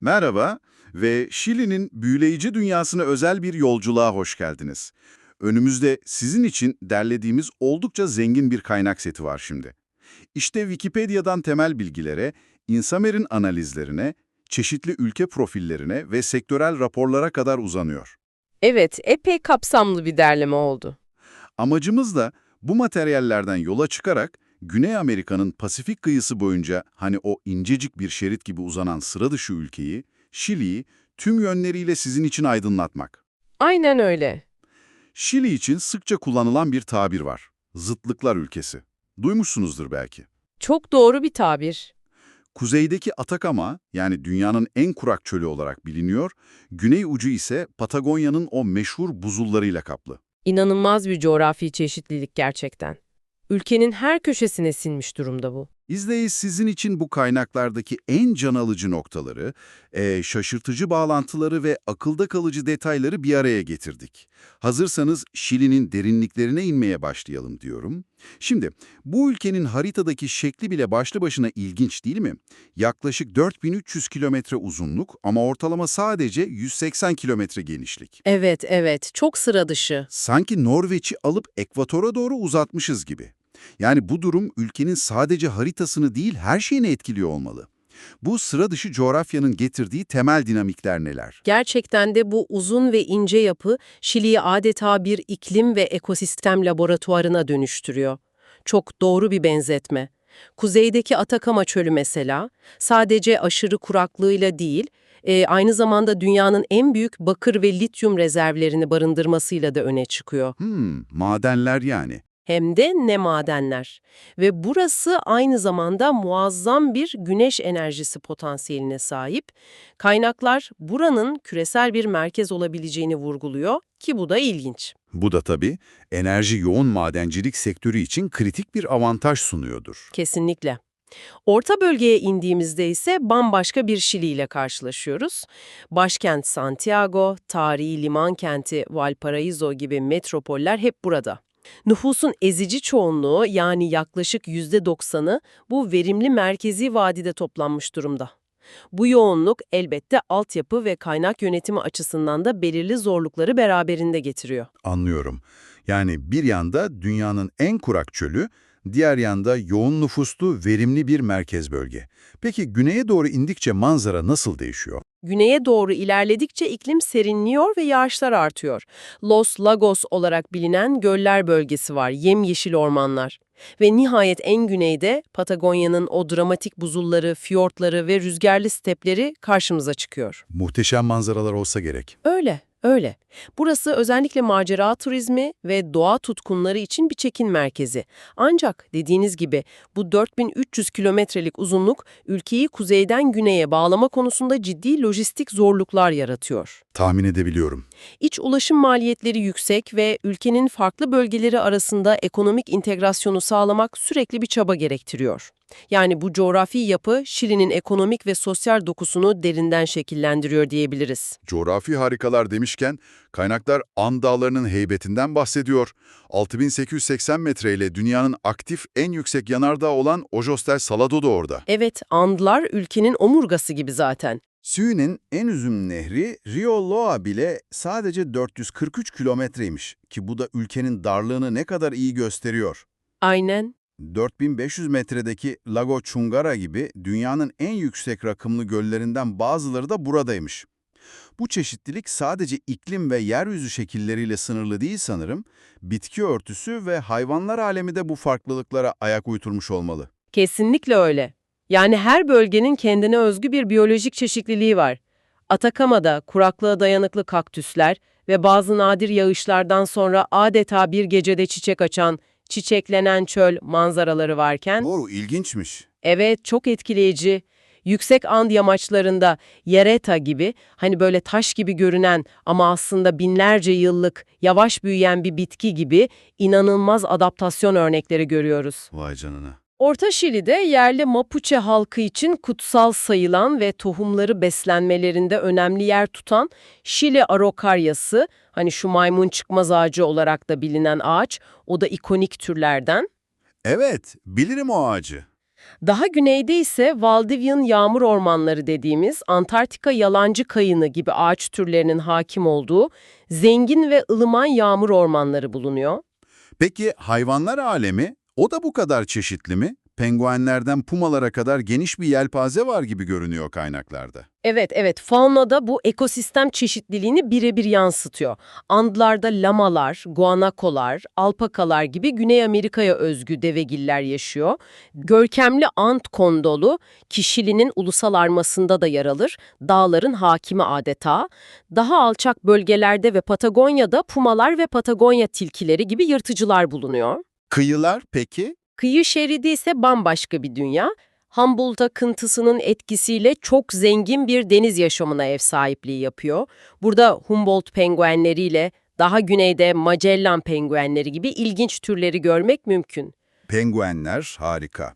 Merhaba ve Şili'nin büyüleyici dünyasına özel bir yolculuğa hoş geldiniz. Önümüzde sizin için derlediğimiz oldukça zengin bir kaynak seti var şimdi. İşte Wikipedia'dan temel bilgilere, Insamer'in analizlerine, çeşitli ülke profillerine ve sektörel raporlara kadar uzanıyor. Evet, epey kapsamlı bir derleme oldu. Amacımız da bu materyallerden yola çıkarak Güney Amerika'nın Pasifik kıyısı boyunca hani o incecik bir şerit gibi uzanan sıra dışı ülkeyi, Şili'yi tüm yönleriyle sizin için aydınlatmak. Aynen öyle. Şili için sıkça kullanılan bir tabir var. Zıtlıklar ülkesi. Duymuşsunuzdur belki. Çok doğru bir tabir. Kuzeydeki Atakama, yani dünyanın en kurak çölü olarak biliniyor, güney ucu ise Patagonya'nın o meşhur buzullarıyla kaplı. İnanılmaz bir coğrafi çeşitlilik gerçekten. Ülkenin her köşesine sinmiş durumda bu. İzleyiz sizin için bu kaynaklardaki en can alıcı noktaları, eee, şaşırtıcı bağlantıları ve akılda kalıcı detayları bir araya getirdik. Hazırsanız Şili'nin derinliklerine inmeye başlayalım diyorum. Şimdi bu ülkenin haritadaki şekli bile başlı başına ilginç değil mi? Yaklaşık 4300 kilometre uzunluk ama ortalama sadece 180 kilometre genişlik. Evet, evet. Çok sıra dışı. Sanki Norveç'i alıp ekvatora doğru uzatmışız gibi. Yani bu durum ülkenin sadece haritasını değil her şeyini etkiliyor olmalı. Bu sıra dışı coğrafyanın getirdiği temel dinamikler neler? Gerçekten de bu uzun ve ince yapı Şili'yi adeta bir iklim ve ekosistem laboratuvarına dönüştürüyor. Çok doğru bir benzetme. Kuzeydeki Atakama Çölü mesela sadece aşırı kuraklığıyla değil, e, aynı zamanda dünyanın en büyük bakır ve lityum rezervlerini barındırmasıyla da öne çıkıyor. Hmm, madenler yani. Hem de ne madenler. Ve burası aynı zamanda muazzam bir güneş enerjisi potansiyeline sahip. Kaynaklar buranın küresel bir merkez olabileceğini vurguluyor ki bu da ilginç. Bu da tabii enerji yoğun madencilik sektörü için kritik bir avantaj sunuyordur. Kesinlikle. Orta bölgeye indiğimizde ise bambaşka bir Şili ile karşılaşıyoruz. Başkent Santiago, tarihi liman kenti Valparaíso gibi metropoller hep burada. Nüfusun ezici çoğunluğu yani yaklaşık %90'ı bu verimli merkezi vadide toplanmış durumda. Bu yoğunluk elbette altyapı ve kaynak yönetimi açısından da belirli zorlukları beraberinde getiriyor. Anlıyorum. Yani bir yanda dünyanın en kurak çölü, diğer yanda yoğun nüfuslu, verimli bir merkez bölge. Peki güneye doğru indikçe manzara nasıl değişiyor? Güneye doğru ilerledikçe iklim serinliyor ve yağışlar artıyor. Los Lagos olarak bilinen göller bölgesi var, yemyeşil ormanlar. Ve nihayet en güneyde Patagonya'nın o dramatik buzulları, fiyortları ve rüzgarlı stepleri karşımıza çıkıyor. Muhteşem manzaralar olsa gerek. Öyle, öyle. Burası özellikle macera turizmi ve doğa tutkunları için bir çekin merkezi. Ancak dediğiniz gibi bu 4300 kilometrelik uzunluk ülkeyi kuzeyden güneye bağlama konusunda ciddi lojistik zorluklar yaratıyor. Tahmin edebiliyorum. İç ulaşım maliyetleri yüksek ve ülkenin farklı bölgeleri arasında ekonomik integrasyonu sağlamak sürekli bir çaba gerektiriyor. Yani bu coğrafi yapı Şili'nin ekonomik ve sosyal dokusunu derinden şekillendiriyor diyebiliriz. Coğrafi harikalar demişken kaynaklar An Dağları'nın heybetinden bahsediyor. 6880 metreyle dünyanın aktif en yüksek yanardağı olan Ojos del Salado da orada. Evet, Andlar ülkenin omurgası gibi zaten. Sui'nin en uzun nehri Rio Loa bile sadece 443 kilometreymiş ki bu da ülkenin darlığını ne kadar iyi gösteriyor. Aynen. 4500 metredeki Lago Chungara gibi dünyanın en yüksek rakımlı göllerinden bazıları da buradaymış. Bu çeşitlilik sadece iklim ve yeryüzü şekilleriyle sınırlı değil sanırım, bitki örtüsü ve hayvanlar alemi de bu farklılıklara ayak uydurmuş olmalı. Kesinlikle öyle. Yani her bölgenin kendine özgü bir biyolojik çeşitliliği var. Atakama'da kuraklığa dayanıklı kaktüsler ve bazı nadir yağışlardan sonra adeta bir gecede çiçek açan, çiçeklenen çöl manzaraları varken, Doğru, ilginçmiş. evet çok etkileyici. Yüksek and yamaçlarında Yereta gibi hani böyle taş gibi görünen ama aslında binlerce yıllık yavaş büyüyen bir bitki gibi inanılmaz adaptasyon örnekleri görüyoruz. Vay canına. Orta Şili'de yerli Mapuche halkı için kutsal sayılan ve tohumları beslenmelerinde önemli yer tutan Şili arokaryası, hani şu maymun çıkmaz ağacı olarak da bilinen ağaç, o da ikonik türlerden. Evet, bilirim o ağacı. Daha güneyde ise Valdivian yağmur ormanları dediğimiz Antarktika yalancı kayını gibi ağaç türlerinin hakim olduğu zengin ve ılıman yağmur ormanları bulunuyor. Peki hayvanlar alemi, o da bu kadar çeşitli mi? Penguenlerden pumalara kadar geniş bir yelpaze var gibi görünüyor kaynaklarda. Evet, evet. Faunada bu ekosistem çeşitliliğini birebir yansıtıyor. Andlarda lamalar, guanakolar, alpakalar gibi Güney Amerika'ya özgü devegiller yaşıyor. Görkemli ant kondolu, kişilinin ulusal armasında da yer alır. Dağların hakimi adeta. Daha alçak bölgelerde ve Patagonya'da pumalar ve Patagonya tilkileri gibi yırtıcılar bulunuyor. Kıyılar peki? Kıyı şeridi ise bambaşka bir dünya. Humboldt akıntısının etkisiyle çok zengin bir deniz yaşamına ev sahipliği yapıyor. Burada Humboldt penguenleriyle daha güneyde Magellan penguenleri gibi ilginç türleri görmek mümkün. Penguenler harika.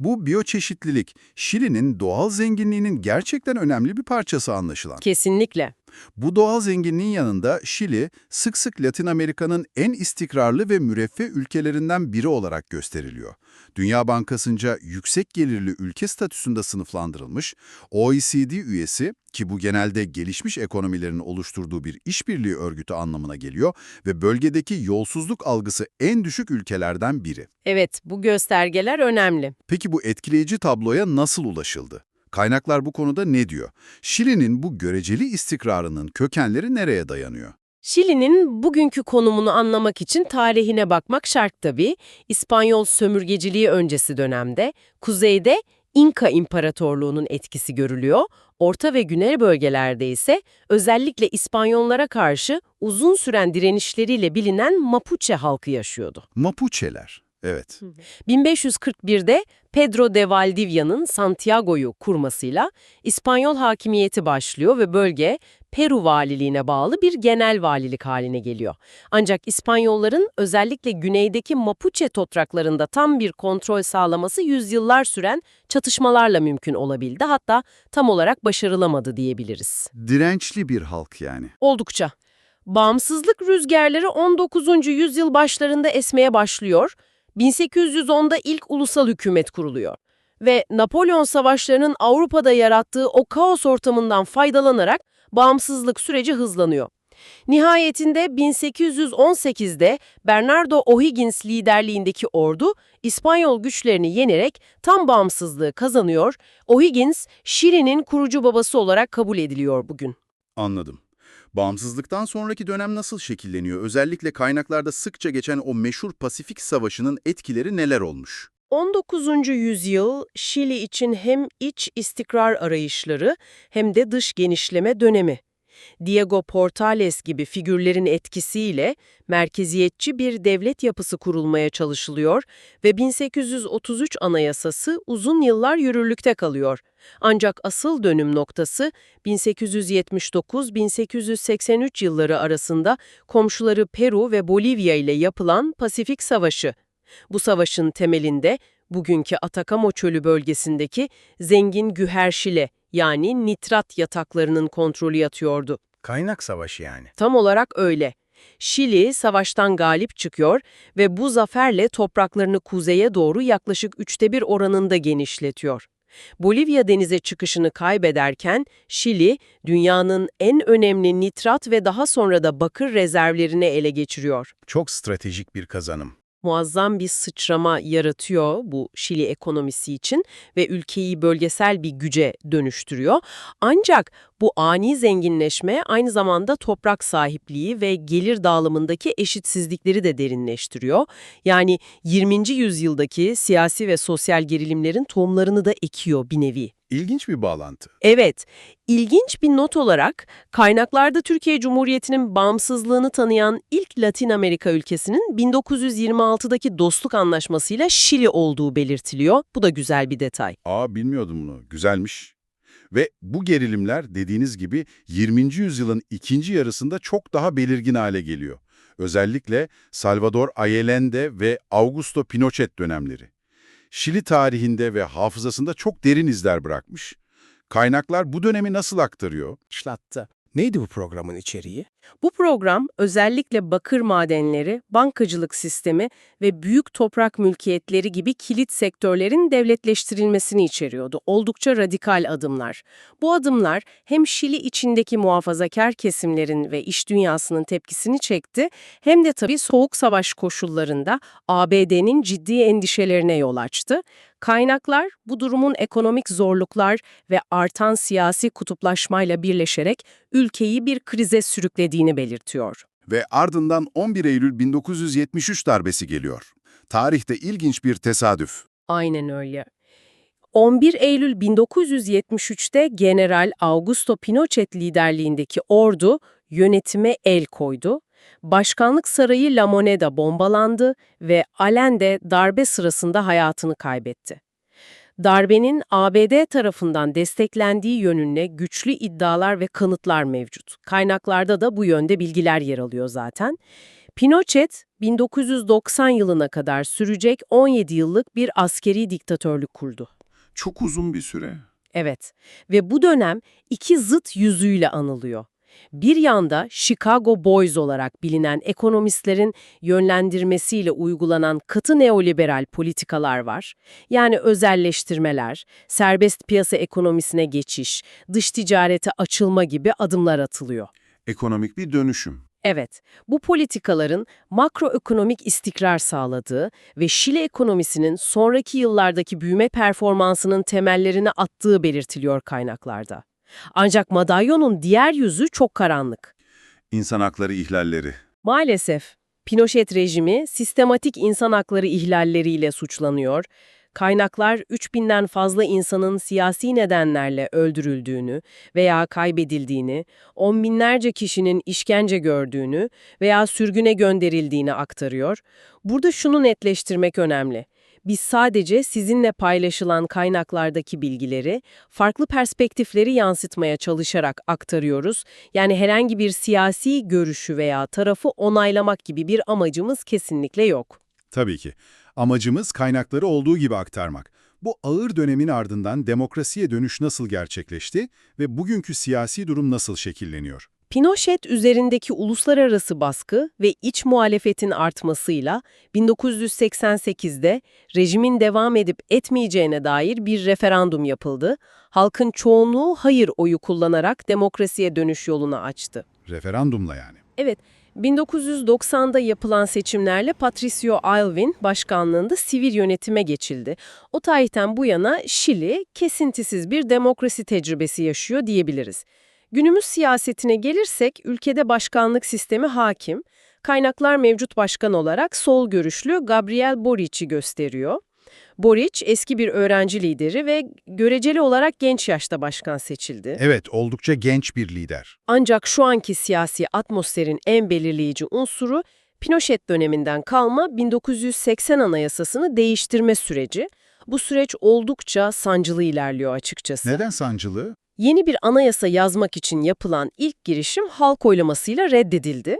Bu biyoçeşitlilik, Şili'nin doğal zenginliğinin gerçekten önemli bir parçası anlaşılan. Kesinlikle. Bu doğal zenginliğin yanında Şili, sık sık Latin Amerika'nın en istikrarlı ve müreffeh ülkelerinden biri olarak gösteriliyor. Dünya Bankası'nca yüksek gelirli ülke statüsünde sınıflandırılmış, OECD üyesi ki bu genelde gelişmiş ekonomilerin oluşturduğu bir işbirliği örgütü anlamına geliyor ve bölgedeki yolsuzluk algısı en düşük ülkelerden biri. Evet, bu göstergeler önemli. Peki bu etkileyici tabloya nasıl ulaşıldı? Kaynaklar bu konuda ne diyor? Şili'nin bu göreceli istikrarının kökenleri nereye dayanıyor? Şili'nin bugünkü konumunu anlamak için tarihine bakmak şart tabii. İspanyol sömürgeciliği öncesi dönemde kuzeyde İnka İmparatorluğu'nun etkisi görülüyor. Orta ve güney bölgelerde ise özellikle İspanyollara karşı uzun süren direnişleriyle bilinen Mapuche halkı yaşıyordu. Mapuche'ler. Evet. 1541'de Pedro de Valdivia'nın Santiago'yu kurmasıyla İspanyol hakimiyeti başlıyor ve bölge Peru valiliğine bağlı bir genel valilik haline geliyor. Ancak İspanyolların özellikle güneydeki Mapuche topraklarında tam bir kontrol sağlaması yüzyıllar süren çatışmalarla mümkün olabildi. Hatta tam olarak başarılamadı diyebiliriz. Dirençli bir halk yani. Oldukça. Bağımsızlık rüzgarları 19. yüzyıl başlarında esmeye başlıyor. 1810'da ilk ulusal hükümet kuruluyor. Ve Napolyon savaşlarının Avrupa'da yarattığı o kaos ortamından faydalanarak bağımsızlık süreci hızlanıyor. Nihayetinde 1818'de Bernardo O'Higgins liderliğindeki ordu İspanyol güçlerini yenerek tam bağımsızlığı kazanıyor. O'Higgins, Şili'nin kurucu babası olarak kabul ediliyor bugün. Anladım. Bağımsızlıktan sonraki dönem nasıl şekilleniyor? Özellikle kaynaklarda sıkça geçen o meşhur Pasifik Savaşı'nın etkileri neler olmuş? 19. yüzyıl Şili için hem iç istikrar arayışları hem de dış genişleme dönemi. Diego Portales gibi figürlerin etkisiyle merkeziyetçi bir devlet yapısı kurulmaya çalışılıyor ve 1833 anayasası uzun yıllar yürürlükte kalıyor. Ancak asıl dönüm noktası 1879-1883 yılları arasında komşuları Peru ve Bolivya ile yapılan Pasifik Savaşı. Bu savaşın temelinde bugünkü Atakamo Çölü bölgesindeki zengin güherşile yani nitrat yataklarının kontrolü yatıyordu. Kaynak savaşı yani. Tam olarak öyle. Şili savaştan galip çıkıyor ve bu zaferle topraklarını kuzeye doğru yaklaşık üçte bir oranında genişletiyor. Bolivya denize çıkışını kaybederken Şili, dünyanın en önemli nitrat ve daha sonra da bakır rezervlerini ele geçiriyor. Çok stratejik bir kazanım. Muazzam bir sıçrama yaratıyor bu Şili ekonomisi için ve ülkeyi bölgesel bir güce dönüştürüyor. Ancak bu ani zenginleşme aynı zamanda toprak sahipliği ve gelir dağılımındaki eşitsizlikleri de derinleştiriyor. Yani 20. yüzyıldaki siyasi ve sosyal gerilimlerin tohumlarını da ekiyor bir nevi. İlginç bir bağlantı. Evet, ilginç bir not olarak kaynaklarda Türkiye Cumhuriyeti'nin bağımsızlığını tanıyan ilk Latin Amerika ülkesinin 1926'daki dostluk anlaşmasıyla Şili olduğu belirtiliyor. Bu da güzel bir detay. Aa bilmiyordum bunu. Güzelmiş. Ve bu gerilimler dediğiniz gibi 20. yüzyılın ikinci yarısında çok daha belirgin hale geliyor. Özellikle Salvador Allende ve Augusto Pinochet dönemleri. Şili tarihinde ve hafızasında çok derin izler bırakmış. Kaynaklar bu dönemi nasıl aktarıyor? İşlattı. Neydi bu programın içeriği? Bu program özellikle bakır madenleri, bankacılık sistemi ve büyük toprak mülkiyetleri gibi kilit sektörlerin devletleştirilmesini içeriyordu. Oldukça radikal adımlar. Bu adımlar hem Şili içindeki muhafazakar kesimlerin ve iş dünyasının tepkisini çekti hem de tabii soğuk savaş koşullarında ABD'nin ciddi endişelerine yol açtı. Kaynaklar bu durumun ekonomik zorluklar ve artan siyasi kutuplaşmayla birleşerek ülkeyi bir krize sürüklediğini belirtiyor. Ve ardından 11 Eylül 1973 darbesi geliyor. Tarihte ilginç bir tesadüf. Aynen öyle. 11 Eylül 1973'te General Augusto Pinochet liderliğindeki ordu yönetime el koydu. Başkanlık sarayı La Moneda bombalandı ve Allende darbe sırasında hayatını kaybetti. Darbenin ABD tarafından desteklendiği yönünde güçlü iddialar ve kanıtlar mevcut. Kaynaklarda da bu yönde bilgiler yer alıyor zaten. Pinochet, 1990 yılına kadar sürecek 17 yıllık bir askeri diktatörlük kurdu. Çok uzun bir süre. Evet ve bu dönem iki zıt yüzüyle anılıyor. Bir yanda Chicago Boys olarak bilinen ekonomistlerin yönlendirmesiyle uygulanan katı neoliberal politikalar var. Yani özelleştirmeler, serbest piyasa ekonomisine geçiş, dış ticarete açılma gibi adımlar atılıyor. Ekonomik bir dönüşüm. Evet, bu politikaların makroekonomik istikrar sağladığı ve Şili ekonomisinin sonraki yıllardaki büyüme performansının temellerini attığı belirtiliyor kaynaklarda. Ancak madalyonun diğer yüzü çok karanlık. İnsan hakları ihlalleri. Maalesef Pinochet rejimi sistematik insan hakları ihlalleriyle suçlanıyor. Kaynaklar 3000'den fazla insanın siyasi nedenlerle öldürüldüğünü veya kaybedildiğini, on binlerce kişinin işkence gördüğünü veya sürgüne gönderildiğini aktarıyor. Burada şunu netleştirmek önemli. Biz sadece sizinle paylaşılan kaynaklardaki bilgileri, farklı perspektifleri yansıtmaya çalışarak aktarıyoruz. Yani herhangi bir siyasi görüşü veya tarafı onaylamak gibi bir amacımız kesinlikle yok. Tabii ki. Amacımız kaynakları olduğu gibi aktarmak. Bu ağır dönemin ardından demokrasiye dönüş nasıl gerçekleşti ve bugünkü siyasi durum nasıl şekilleniyor? Pinochet üzerindeki uluslararası baskı ve iç muhalefetin artmasıyla 1988'de rejimin devam edip etmeyeceğine dair bir referandum yapıldı. Halkın çoğunluğu hayır oyu kullanarak demokrasiye dönüş yolunu açtı. Referandumla yani. Evet, 1990'da yapılan seçimlerle Patricio Aylwin başkanlığında sivil yönetime geçildi. O tarihten bu yana Şili kesintisiz bir demokrasi tecrübesi yaşıyor diyebiliriz. Günümüz siyasetine gelirsek ülkede başkanlık sistemi hakim. Kaynaklar mevcut başkan olarak sol görüşlü Gabriel Boric'i gösteriyor. Boric eski bir öğrenci lideri ve göreceli olarak genç yaşta başkan seçildi. Evet, oldukça genç bir lider. Ancak şu anki siyasi atmosferin en belirleyici unsuru Pinochet döneminden kalma 1980 Anayasasını değiştirme süreci. Bu süreç oldukça sancılı ilerliyor açıkçası. Neden sancılı? Yeni bir anayasa yazmak için yapılan ilk girişim halk oylamasıyla reddedildi.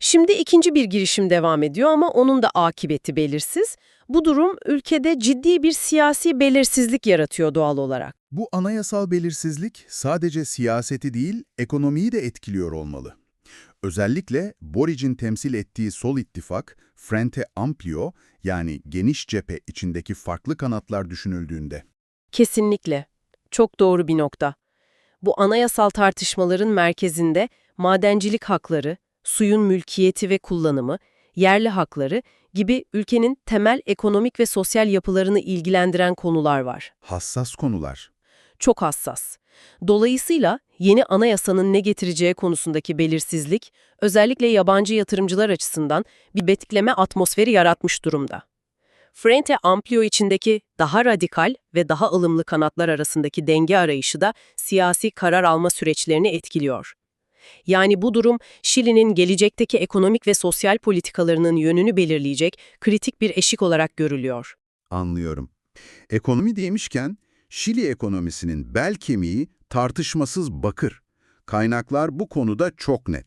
Şimdi ikinci bir girişim devam ediyor ama onun da akıbeti belirsiz. Bu durum ülkede ciddi bir siyasi belirsizlik yaratıyor doğal olarak. Bu anayasal belirsizlik sadece siyaseti değil, ekonomiyi de etkiliyor olmalı. Özellikle Boric'in temsil ettiği Sol İttifak, Frente Amplio yani geniş cephe içindeki farklı kanatlar düşünüldüğünde. Kesinlikle. Çok doğru bir nokta. Bu anayasal tartışmaların merkezinde madencilik hakları, suyun mülkiyeti ve kullanımı, yerli hakları gibi ülkenin temel ekonomik ve sosyal yapılarını ilgilendiren konular var. Hassas konular. Çok hassas. Dolayısıyla yeni anayasanın ne getireceği konusundaki belirsizlik, özellikle yabancı yatırımcılar açısından bir betikleme atmosferi yaratmış durumda. Frente Amplio içindeki daha radikal ve daha ılımlı kanatlar arasındaki denge arayışı da siyasi karar alma süreçlerini etkiliyor. Yani bu durum Şili'nin gelecekteki ekonomik ve sosyal politikalarının yönünü belirleyecek kritik bir eşik olarak görülüyor. Anlıyorum. Ekonomi demişken, Şili ekonomisinin bel kemiği tartışmasız bakır. Kaynaklar bu konuda çok net.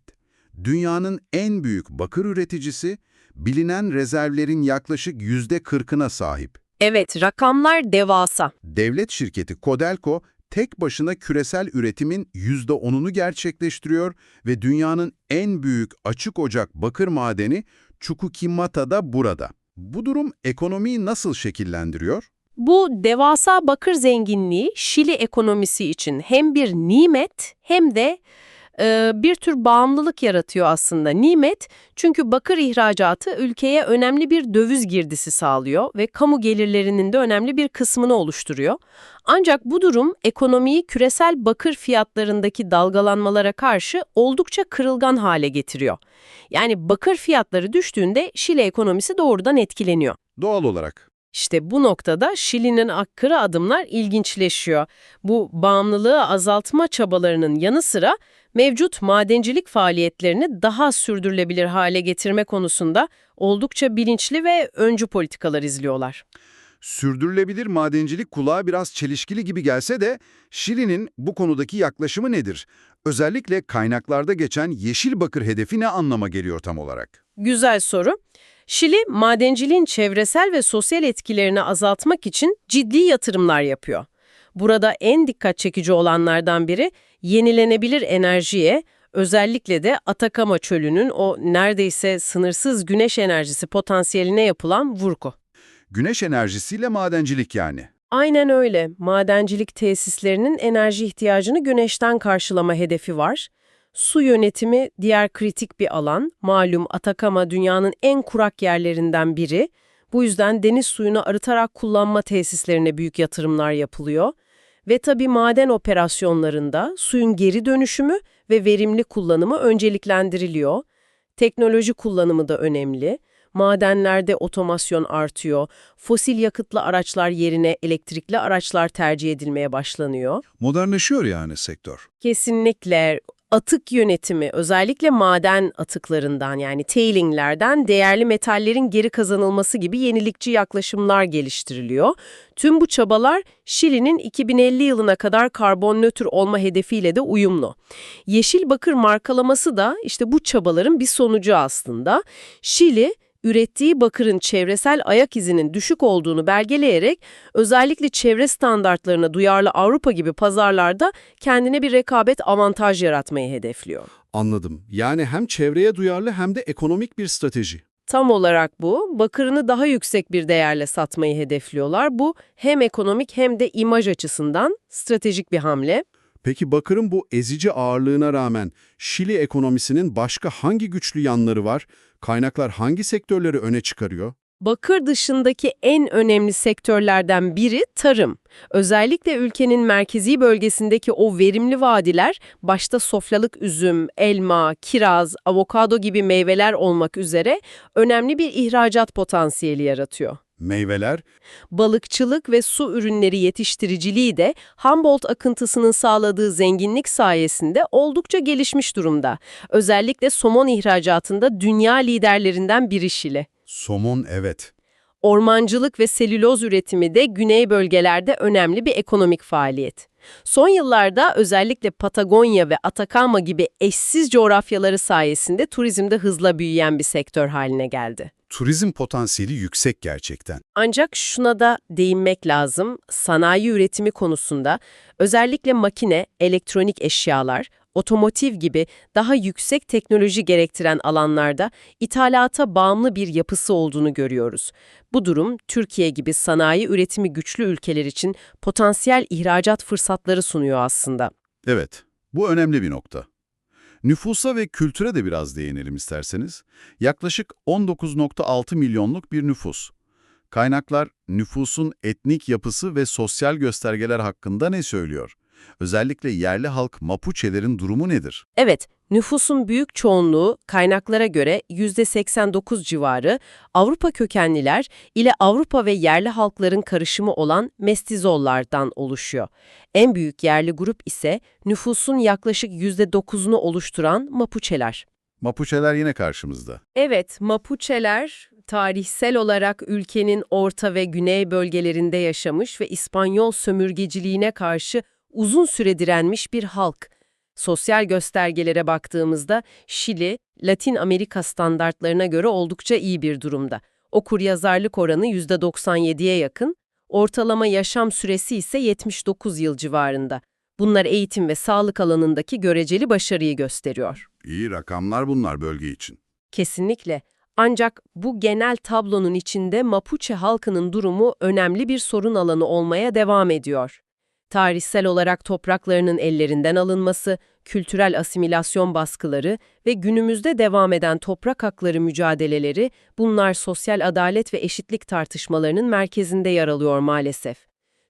Dünyanın en büyük bakır üreticisi, bilinen rezervlerin yaklaşık %40'ına sahip. Evet, rakamlar devasa. Devlet şirketi Codelco, tek başına küresel üretimin %10'unu gerçekleştiriyor ve dünyanın en büyük açık ocak bakır madeni Chuquicamata da burada. Bu durum ekonomiyi nasıl şekillendiriyor? Bu devasa bakır zenginliği Şili ekonomisi için hem bir nimet hem de e, bir tür bağımlılık yaratıyor aslında. Nimet çünkü bakır ihracatı ülkeye önemli bir döviz girdisi sağlıyor ve kamu gelirlerinin de önemli bir kısmını oluşturuyor. Ancak bu durum ekonomiyi küresel bakır fiyatlarındaki dalgalanmalara karşı oldukça kırılgan hale getiriyor. Yani bakır fiyatları düştüğünde Şili ekonomisi doğrudan etkileniyor. Doğal olarak. İşte bu noktada Şili'nin akkırı adımlar ilginçleşiyor. Bu bağımlılığı azaltma çabalarının yanı sıra mevcut madencilik faaliyetlerini daha sürdürülebilir hale getirme konusunda oldukça bilinçli ve öncü politikalar izliyorlar. Sürdürülebilir madencilik kulağa biraz çelişkili gibi gelse de Şili'nin bu konudaki yaklaşımı nedir? Özellikle kaynaklarda geçen yeşil bakır hedefi ne anlama geliyor tam olarak? Güzel soru. Şili, madenciliğin çevresel ve sosyal etkilerini azaltmak için ciddi yatırımlar yapıyor. Burada en dikkat çekici olanlardan biri yenilenebilir enerjiye, özellikle de Atakama çölünün o neredeyse sınırsız güneş enerjisi potansiyeline yapılan vurgu. Güneş enerjisiyle madencilik yani. Aynen öyle. Madencilik tesislerinin enerji ihtiyacını güneşten karşılama hedefi var. Su yönetimi diğer kritik bir alan. Malum Atakama dünyanın en kurak yerlerinden biri. Bu yüzden deniz suyunu arıtarak kullanma tesislerine büyük yatırımlar yapılıyor. Ve tabii maden operasyonlarında suyun geri dönüşümü ve verimli kullanımı önceliklendiriliyor. Teknoloji kullanımı da önemli. Madenlerde otomasyon artıyor. Fosil yakıtlı araçlar yerine elektrikli araçlar tercih edilmeye başlanıyor. Modernleşiyor yani sektör. Kesinlikle atık yönetimi özellikle maden atıklarından yani tailinglerden değerli metallerin geri kazanılması gibi yenilikçi yaklaşımlar geliştiriliyor. Tüm bu çabalar Şili'nin 2050 yılına kadar karbon nötr olma hedefiyle de uyumlu. Yeşil bakır markalaması da işte bu çabaların bir sonucu aslında. Şili ürettiği bakırın çevresel ayak izinin düşük olduğunu belgeleyerek özellikle çevre standartlarına duyarlı Avrupa gibi pazarlarda kendine bir rekabet avantaj yaratmayı hedefliyor. Anladım. Yani hem çevreye duyarlı hem de ekonomik bir strateji. Tam olarak bu, bakırını daha yüksek bir değerle satmayı hedefliyorlar. Bu hem ekonomik hem de imaj açısından stratejik bir hamle. Peki bakırın bu ezici ağırlığına rağmen Şili ekonomisinin başka hangi güçlü yanları var? Kaynaklar hangi sektörleri öne çıkarıyor? Bakır dışındaki en önemli sektörlerden biri tarım. Özellikle ülkenin merkezi bölgesindeki o verimli vadiler, başta sofralık üzüm, elma, kiraz, avokado gibi meyveler olmak üzere önemli bir ihracat potansiyeli yaratıyor. Meyveler, Balıkçılık ve su ürünleri yetiştiriciliği de Humboldt akıntısının sağladığı zenginlik sayesinde oldukça gelişmiş durumda. Özellikle somon ihracatında dünya liderlerinden biri Şili. somon evet. Ormancılık ve selüloz üretimi de güney bölgelerde önemli bir ekonomik faaliyet. Son yıllarda özellikle Patagonya ve Atacama gibi eşsiz coğrafyaları sayesinde turizmde hızla büyüyen bir sektör haline geldi. Turizm potansiyeli yüksek gerçekten. Ancak şuna da değinmek lazım, sanayi üretimi konusunda özellikle makine, elektronik eşyalar, otomotiv gibi daha yüksek teknoloji gerektiren alanlarda ithalata bağımlı bir yapısı olduğunu görüyoruz. Bu durum Türkiye gibi sanayi üretimi güçlü ülkeler için potansiyel ihracat fırsatları sunuyor aslında. Evet, bu önemli bir nokta. Nüfusa ve kültüre de biraz değinelim isterseniz. Yaklaşık 19.6 milyonluk bir nüfus. Kaynaklar nüfusun etnik yapısı ve sosyal göstergeler hakkında ne söylüyor? Özellikle yerli halk Mapuche'lerin durumu nedir? Evet, nüfusun büyük çoğunluğu kaynaklara göre %89 civarı Avrupa kökenliler ile Avrupa ve yerli halkların karışımı olan mestizollardan oluşuyor. En büyük yerli grup ise nüfusun yaklaşık %9'unu oluşturan Mapuche'ler. Mapuche'ler yine karşımızda. Evet, Mapuche'ler tarihsel olarak ülkenin orta ve güney bölgelerinde yaşamış ve İspanyol sömürgeciliğine karşı uzun süre direnmiş bir halk. Sosyal göstergelere baktığımızda Şili, Latin Amerika standartlarına göre oldukça iyi bir durumda. Okuryazarlık oranı %97'ye yakın, Ortalama yaşam süresi ise 79 yıl civarında. Bunlar eğitim ve sağlık alanındaki göreceli başarıyı gösteriyor. İyi rakamlar bunlar bölge için. Kesinlikle. Ancak bu genel tablonun içinde Mapuche halkının durumu önemli bir sorun alanı olmaya devam ediyor. Tarihsel olarak topraklarının ellerinden alınması, kültürel asimilasyon baskıları ve günümüzde devam eden toprak hakları mücadeleleri bunlar sosyal adalet ve eşitlik tartışmalarının merkezinde yer alıyor maalesef.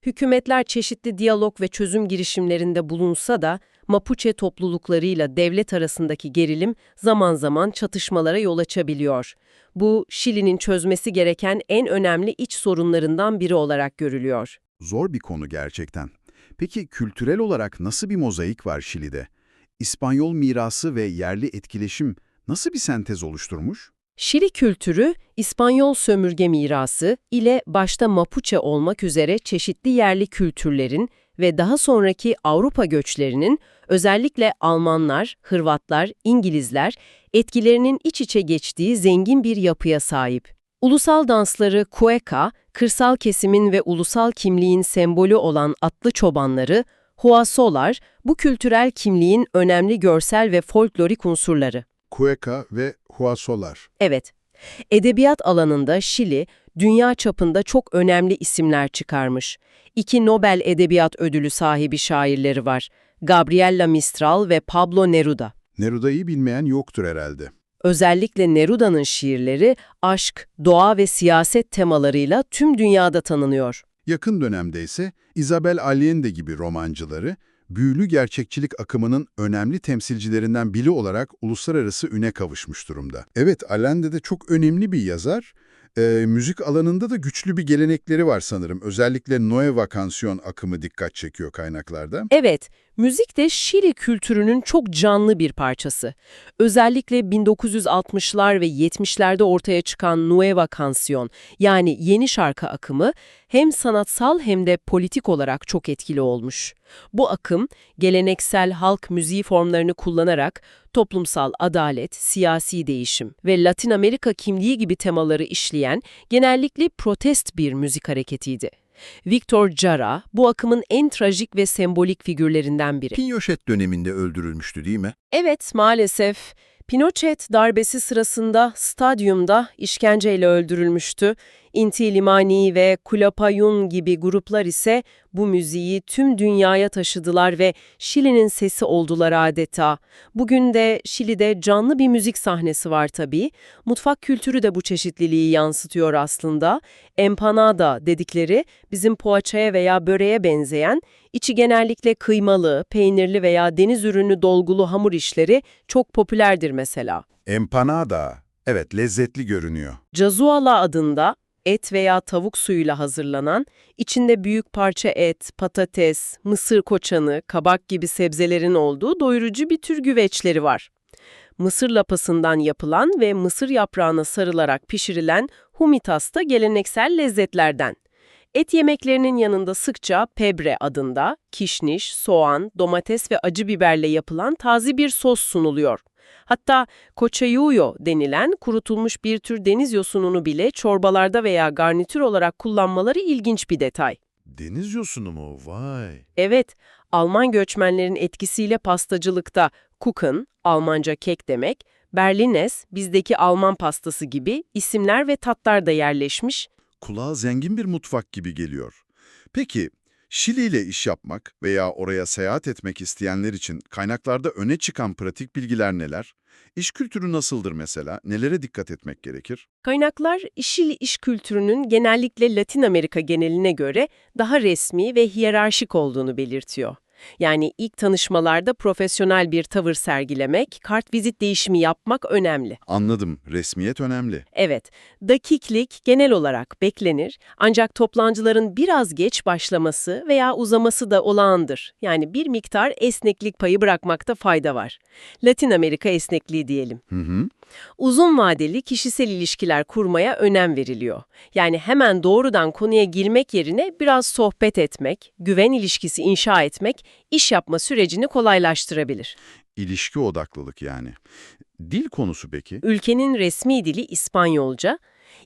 Hükümetler çeşitli diyalog ve çözüm girişimlerinde bulunsa da Mapuche topluluklarıyla devlet arasındaki gerilim zaman zaman çatışmalara yol açabiliyor. Bu, Şili'nin çözmesi gereken en önemli iç sorunlarından biri olarak görülüyor. Zor bir konu gerçekten. Peki kültürel olarak nasıl bir mozaik var Şili'de? İspanyol mirası ve yerli etkileşim nasıl bir sentez oluşturmuş? Şili kültürü, İspanyol sömürge mirası ile başta Mapuche olmak üzere çeşitli yerli kültürlerin ve daha sonraki Avrupa göçlerinin, özellikle Almanlar, Hırvatlar, İngilizler, etkilerinin iç içe geçtiği zengin bir yapıya sahip. Ulusal dansları cueca, kırsal kesimin ve ulusal kimliğin sembolü olan atlı çobanları, huasolar, bu kültürel kimliğin önemli görsel ve folklorik unsurları. Cueca ve Huasolar. Evet, edebiyat alanında Şili, dünya çapında çok önemli isimler çıkarmış. İki Nobel Edebiyat Ödülü sahibi şairleri var, Gabriela Mistral ve Pablo Neruda. Neruda'yı bilmeyen yoktur herhalde. Özellikle Neruda'nın şiirleri aşk, doğa ve siyaset temalarıyla tüm dünyada tanınıyor. Yakın dönemde ise Isabel Allende gibi romancıları, büyülü gerçekçilik akımının önemli temsilcilerinden biri olarak uluslararası üne kavuşmuş durumda. Evet, Allende de çok önemli bir yazar. Ee, müzik alanında da güçlü bir gelenekleri var sanırım. Özellikle Nueva Canción akımı dikkat çekiyor kaynaklarda. Evet, müzik de Şili kültürünün çok canlı bir parçası. Özellikle 1960'lar ve 70'lerde ortaya çıkan Nueva Canción yani yeni şarkı akımı hem sanatsal hem de politik olarak çok etkili olmuş. Bu akım geleneksel halk müziği formlarını kullanarak toplumsal adalet, siyasi değişim ve Latin Amerika kimliği gibi temaları işleyen genellikle protest bir müzik hareketiydi. Victor Jara, bu akımın en trajik ve sembolik figürlerinden biri. Pinochet döneminde öldürülmüştü değil mi? Evet, maalesef. Pinochet darbesi sırasında stadyumda işkenceyle öldürülmüştü. Inti Limani ve Kulapayun gibi gruplar ise bu müziği tüm dünyaya taşıdılar ve Şili'nin sesi oldular adeta. Bugün de Şili'de canlı bir müzik sahnesi var tabii. Mutfak kültürü de bu çeşitliliği yansıtıyor aslında. Empanada dedikleri bizim poğaçaya veya böreğe benzeyen, içi genellikle kıymalı, peynirli veya deniz ürünü dolgulu hamur işleri çok popülerdir mesela. Empanada. Evet, lezzetli görünüyor. Cazuala adında et veya tavuk suyuyla hazırlanan, içinde büyük parça et, patates, mısır koçanı, kabak gibi sebzelerin olduğu doyurucu bir tür güveçleri var. Mısır lapasından yapılan ve mısır yaprağına sarılarak pişirilen humitas da geleneksel lezzetlerden. Et yemeklerinin yanında sıkça pebre adında kişniş, soğan, domates ve acı biberle yapılan taze bir sos sunuluyor. Hatta koçayuyo denilen kurutulmuş bir tür deniz yosununu bile çorbalarda veya garnitür olarak kullanmaları ilginç bir detay. Deniz yosunu mu? Vay. Evet, Alman göçmenlerin etkisiyle pastacılıkta Kuchen, Almanca kek demek, Berlines, bizdeki Alman pastası gibi isimler ve tatlar da yerleşmiş. Kulağa zengin bir mutfak gibi geliyor. Peki, Şili ile iş yapmak veya oraya seyahat etmek isteyenler için kaynaklarda öne çıkan pratik bilgiler neler? İş kültürü nasıldır mesela? Nelere dikkat etmek gerekir? Kaynaklar, işili iş kültürünün genellikle Latin Amerika geneline göre daha resmi ve hiyerarşik olduğunu belirtiyor. Yani ilk tanışmalarda profesyonel bir tavır sergilemek, kartvizit değişimi yapmak önemli. Anladım, resmiyet önemli. Evet, dakiklik genel olarak beklenir ancak toplantıların biraz geç başlaması veya uzaması da olağandır. Yani bir miktar esneklik payı bırakmakta fayda var. Latin Amerika esnekliği diyelim. Hı hı. Uzun vadeli kişisel ilişkiler kurmaya önem veriliyor. Yani hemen doğrudan konuya girmek yerine biraz sohbet etmek, güven ilişkisi inşa etmek iş yapma sürecini kolaylaştırabilir. İlişki odaklılık yani. Dil konusu peki? Ülkenin resmi dili İspanyolca,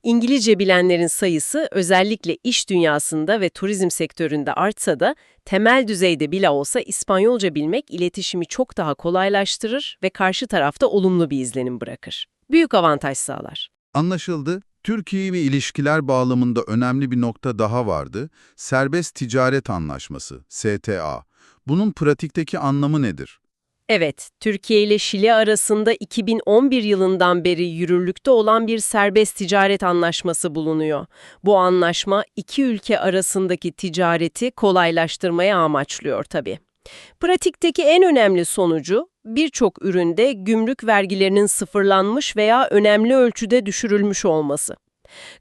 İngilizce bilenlerin sayısı özellikle iş dünyasında ve turizm sektöründe artsa da temel düzeyde bile olsa İspanyolca bilmek iletişimi çok daha kolaylaştırır ve karşı tarafta olumlu bir izlenim bırakır. Büyük avantaj sağlar. Anlaşıldı. Türkiye ve ilişkiler bağlamında önemli bir nokta daha vardı. Serbest Ticaret Anlaşması, STA. Bunun pratikteki anlamı nedir? Evet, Türkiye ile Şili arasında 2011 yılından beri yürürlükte olan bir serbest ticaret anlaşması bulunuyor. Bu anlaşma iki ülke arasındaki ticareti kolaylaştırmaya amaçlıyor tabii. Pratikteki en önemli sonucu birçok üründe gümrük vergilerinin sıfırlanmış veya önemli ölçüde düşürülmüş olması.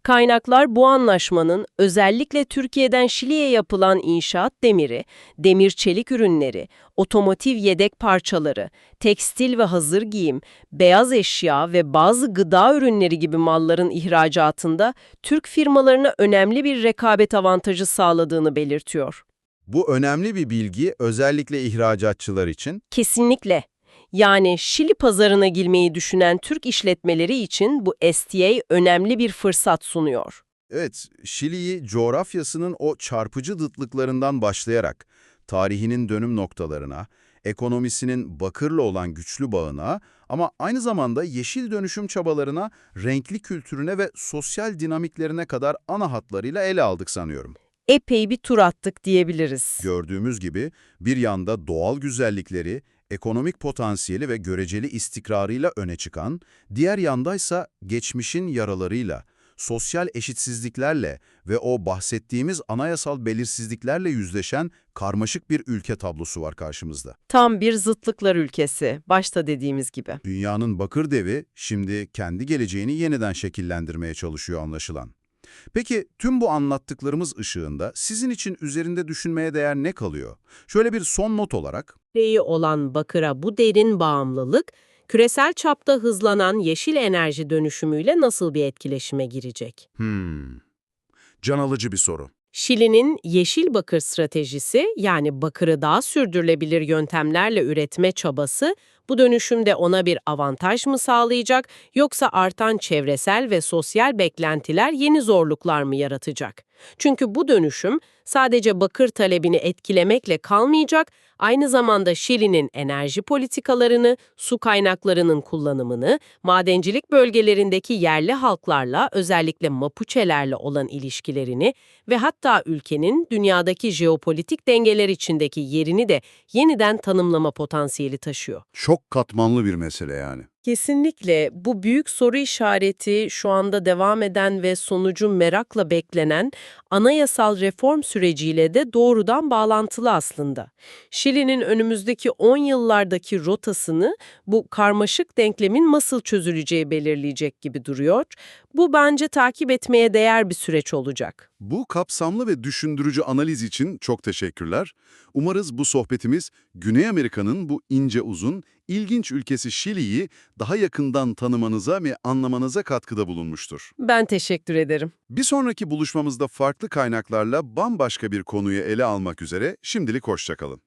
Kaynaklar bu anlaşmanın özellikle Türkiye'den Şili'ye yapılan inşaat demiri, demir çelik ürünleri, otomotiv yedek parçaları, tekstil ve hazır giyim, beyaz eşya ve bazı gıda ürünleri gibi malların ihracatında Türk firmalarına önemli bir rekabet avantajı sağladığını belirtiyor. Bu önemli bir bilgi özellikle ihracatçılar için. Kesinlikle. Yani Şili pazarına girmeyi düşünen Türk işletmeleri için bu STA önemli bir fırsat sunuyor. Evet, Şili'yi coğrafyasının o çarpıcı dıtlıklarından başlayarak tarihinin dönüm noktalarına, ekonomisinin bakırla olan güçlü bağına ama aynı zamanda yeşil dönüşüm çabalarına, renkli kültürüne ve sosyal dinamiklerine kadar ana hatlarıyla ele aldık sanıyorum. Epey bir tur attık diyebiliriz. Gördüğümüz gibi bir yanda doğal güzellikleri, ekonomik potansiyeli ve göreceli istikrarıyla öne çıkan, diğer yandaysa geçmişin yaralarıyla, sosyal eşitsizliklerle ve o bahsettiğimiz anayasal belirsizliklerle yüzleşen karmaşık bir ülke tablosu var karşımızda. Tam bir zıtlıklar ülkesi, başta dediğimiz gibi. Dünyanın bakır devi şimdi kendi geleceğini yeniden şekillendirmeye çalışıyor anlaşılan. Peki tüm bu anlattıklarımız ışığında sizin için üzerinde düşünmeye değer ne kalıyor? Şöyle bir son not olarak Reyi olan bakıra bu derin bağımlılık, küresel çapta hızlanan yeşil enerji dönüşümüyle nasıl bir etkileşime girecek? Hmm. Can alıcı bir soru. Şili'nin yeşil bakır stratejisi yani bakırı daha sürdürülebilir yöntemlerle üretme çabası bu dönüşümde ona bir avantaj mı sağlayacak yoksa artan çevresel ve sosyal beklentiler yeni zorluklar mı yaratacak? Çünkü bu dönüşüm sadece bakır talebini etkilemekle kalmayacak, aynı zamanda Şili'nin enerji politikalarını, su kaynaklarının kullanımını, madencilik bölgelerindeki yerli halklarla özellikle Mapuche'lerle olan ilişkilerini ve hatta ülkenin dünyadaki jeopolitik dengeler içindeki yerini de yeniden tanımlama potansiyeli taşıyor. Çok katmanlı bir mesele yani. Kesinlikle bu büyük soru işareti şu anda devam eden ve sonucu merakla beklenen anayasal reform süreciyle de doğrudan bağlantılı aslında. Şili'nin önümüzdeki 10 yıllardaki rotasını bu karmaşık denklemin nasıl çözüleceği belirleyecek gibi duruyor. Bu bence takip etmeye değer bir süreç olacak. Bu kapsamlı ve düşündürücü analiz için çok teşekkürler. Umarız bu sohbetimiz Güney Amerika'nın bu ince uzun, ilginç ülkesi Şili'yi daha yakından tanımanıza ve anlamanıza katkıda bulunmuştur. Ben teşekkür ederim. Bir sonraki buluşmamızda farklı kaynaklarla bambaşka bir konuyu ele almak üzere şimdilik hoşçakalın.